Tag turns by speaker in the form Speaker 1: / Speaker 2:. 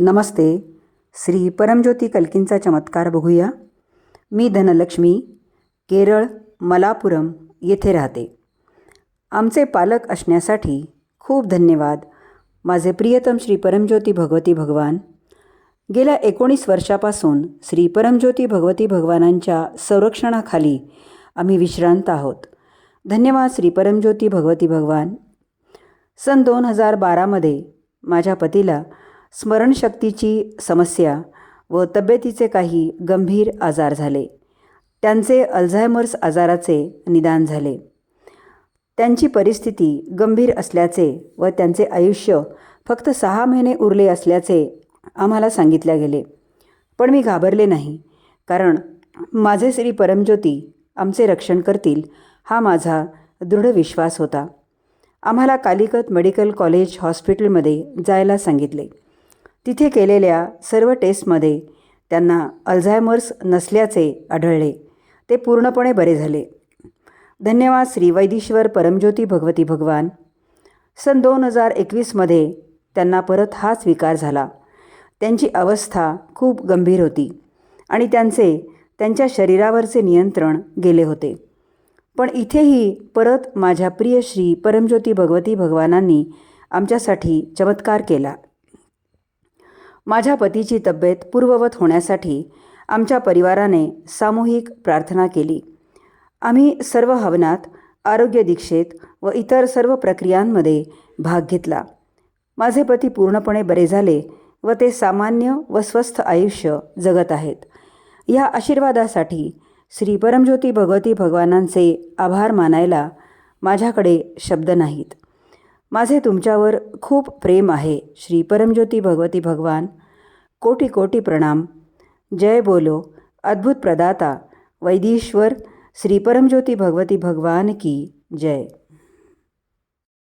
Speaker 1: नमस्ते. श्री परमज्योती कल्कींचा चमत्कार बघूया. मी धनलक्ष्मी केरळ मलापुरम येथे राहते. आमचे पालक असण्यासाठी खूप धन्यवाद. माझे प्रियतम श्री परमज्योती भगवती भगवान. गेल्या एकोणीस वर्षापासून श्री परमज्योती भगवती भगवानांच्या संरक्षणाखाली आम्ही विश्रांत आहोत. धन्यवाद श्री परमज्योती भगवती भगवान. सन दोन हजार बारामध्ये माझ्या पतीला स्मरणशक्तीची समस्या व तब्येतीचे काही गंभीर आजार झाले. त्यांचे अल्झायमर्स आजाराचे निदान झाले. त्यांची परिस्थिती गंभीर असल्याचे व त्यांचे आयुष्य फक्त सहा महिने उरले असल्याचे आम्हाला सांगितले गेले. पण मी घाबरले नाही कारण माझे श्री परमज्योती आमचे रक्षण करतील हा माझा दृढ विश्वास होता. आम्हाला कालिकत मेडिकल कॉलेज हॉस्पिटलमध्ये जायला सांगितले. तिथे केलेल्या सर्व टेस्टमध्ये त्यांना अल्झायमर्स नसल्याचे आढळले. ते पूर्णपणे बरे झाले. धन्यवाद श्री वैदीश्वर परमज्योती भगवती भगवान. सन दोन हजार एकवीसमध्ये त्यांना परत हाच विकार झाला. त्यांची अवस्था खूप गंभीर होती आणि त्यांचे त्यांच्या शरीरावरचे नियंत्रण गेले होते. पण इथेही परत माझ्या प्रिय श्री परमज्योती भगवती भगवानांनी आमच्यासाठी चमत्कार केला. माझ्या पतीची तब्येत पूर्ववत होण्यासाठी आमच्या परिवाराने सामूहिक प्रार्थना केली. आम्ही सर्व हवनात आरोग्य दीक्षेत व इतर सर्व प्रक्रियांमध्ये भाग घेतला. माझे पती पूर्णपणे बरे झाले व ते सामान्य व स्वस्थ आयुष्य जगत आहेत. या आशीर्वादासाठी श्री परमज्योती भगवती भगवानांचे आभार मानायला माझ्याकडे शब्द नाहीत. माझे तुमच्यावर खूप प्रेम आहे श्री परमज्योती भगवती भगवान. कोटी कोटी प्रणाम. जय बोलो अद्भुत प्रदाता वैदीश्वर श्री परमज्योती भगवती भगवान की जय.